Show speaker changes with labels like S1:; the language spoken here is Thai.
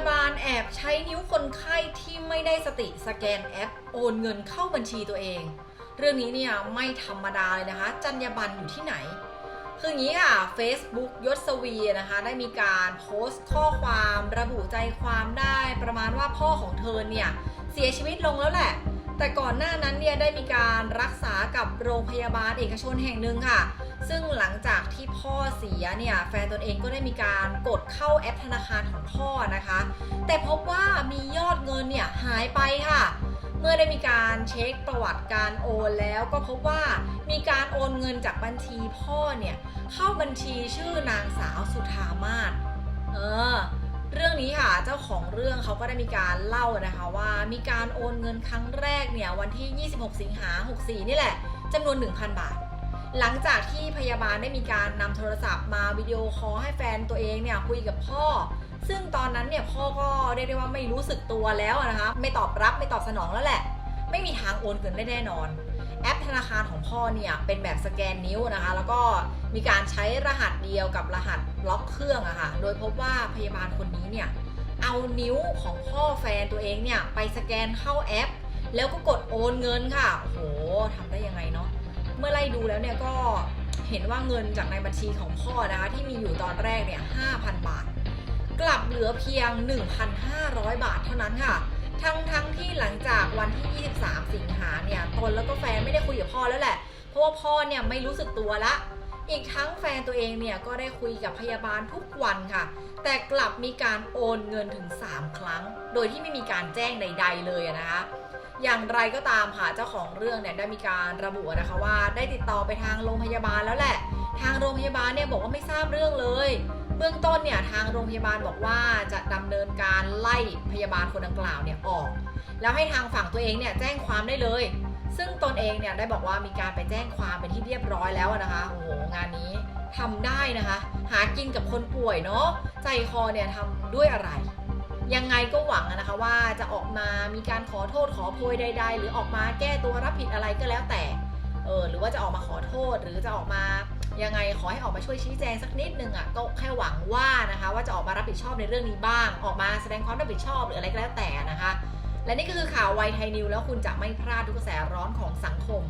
S1: าบาลแอบใช้นิ้วคนไข้ที่ไม่ได้สติสแกนแอปโอนเงินเข้าบัญชีตัวเอง เรื่องนี้เนี่ยไม่ธรรมดาเลยนะคะจรรยาบรรณอยู่ที่ไหน คืออย่างนี้ค่ะ Facebook ยศวีนะคะ ได้มีการโพสต์ข้อความระบุใจความได้ประมาณว่าพ่อของเธอเนี่ย เสียชีวิตลงแล้วแหละ แต่ก่อนหน้านั้นเนี่ยได้มีการรักษากับโรงพยาบาลเอกชนแห่งหนึ่งค่ะ ซึ่งหลังจากที่พ่อเสียเนี่ยแฟนตนเองก็ได้มีการกดเข้าแอปธนาคารของพ่อนะคะ แต่พบว่ามียอดเงินเนี่ยหายไปค่ะ เมื่อได้มีการเช็คประวัติการโอนแล้วก็พบว่ามีการโอนเงินจากบัญชีพ่อเนี่ยเข้าบัญชีชื่อนางสาวสุธามาศเออเรื่องนี้ค่ะเจ้าของเรื่องเขาก็ได้มีการเล่านะคะว่ามีการโอนเงินครั้งแรกเนี่ยวันที่ 26 สิงหา64 นี่แหละจำนวน 1,000 บาท หลังจากที่พยาบาลได้มีการนำโทรศัพท์มาวิดีโอคอลให้แฟนตัวเองเนี่ยคุยกับพ่อ ซึ่งตอนนั้นเนี่ยพ่อก็เรียกได้ว่าไม่รู้สึกตัวแล้วนะคะไม่ตอบรับไม่ตอบสนองแล้วแหละ ไม่มีทางโอนเงินได้แน่นอน แอปธนาคารของพ่อเนี่ยเป็นแบบสแกนนิ้วนะคะ แล้วก็มีการใช้รหัสเดียวกับรหัสล็อกเครื่องอะค่ะโดยพบว่าพยาบาลคนนี้เนี่ยเอานิ้วของพ่อแฟนตัวเองเนี่ยไปสแกนเข้าแอป แล้วก็กดโอนเงินค่ะโอ้โหทำได้ยังไงเนาะ เมื่อไล่ดูแล้วเนี่ยก็เห็นว่าเงินจากในบัญชีของพ่อนะคะที่มีอยู่ตอนแรกเนี่ย5,000 บาท กลับเหลือเพียง 1,500 บาทเท่านั้นค่ะ ทั้งทั้งที่หลังจากวันที่ 23 สิงหาเนี่ยตนแล้วก็แฟนไม่ได้คุยกับพ่อแล้วแหละ เพราะว่าพ่อเนี่ยไม่รู้สึกตัวละ อีกทั้งแฟนตัวเองเนี่ยก็ได้คุยกับพยาบาลทุกวันค่ะ แต่กลับมีการโอนเงินถึง 3 ครั้ง โดยที่ไม่มีการแจ้งใด ๆ เลยนะคะ อย่างไรก็ตามค่ะเจ้าของเรื่องเนี่ยได้มีการระบุนะคะว่าได้ติดต่อไปทางโรงพยาบาลแล้วแหละ ทางโรงพยาบาลเนี่ยบอกว่าไม่ทราบเรื่องเลย เบื้องต้นเนี่ยทางโรงพยาบาลบอกว่าจะดำเนินการไล่พยาบาลคนดังกล่าวเนี่ยออก แล้วให้ทางฝั่งตัวเองเนี่ยแจ้งความได้เลย ซึ่งตนเองเนี่ยได้บอกว่ามีการไปแจ้งความเป็นที่เรียบร้อยแล้วนะคะโอ้โหงานนี้ทำได้นะคะ หากินกับคนป่วยเนาะใจคอเนี่ยทำด้วยอะไร ยังไงก็หวังอะนะคะว่าจะออกมามีการขอโทษขอโพยใด ๆ หรือออกมาแก้ตัวรับผิดอะไรก็แล้วแต่เออหรือว่าจะออกมาขอโทษหรือจะออกมายังไงขอให้ออกมาช่วยชี้แจงสักนิดนึงอะ่ะก็แค่หวังว่านะคะว่าจะออกมารับผิดชอบในเรื่องนี้บ้าง ออกมาแสดงความรับผิดชอบหรืออะไรก็แล้วแต่นะคะ และนี่ก็คือข่าวไวไทยนิวแล้วคุณจะไม่พลาดทุกกระแสร้อนของสังคม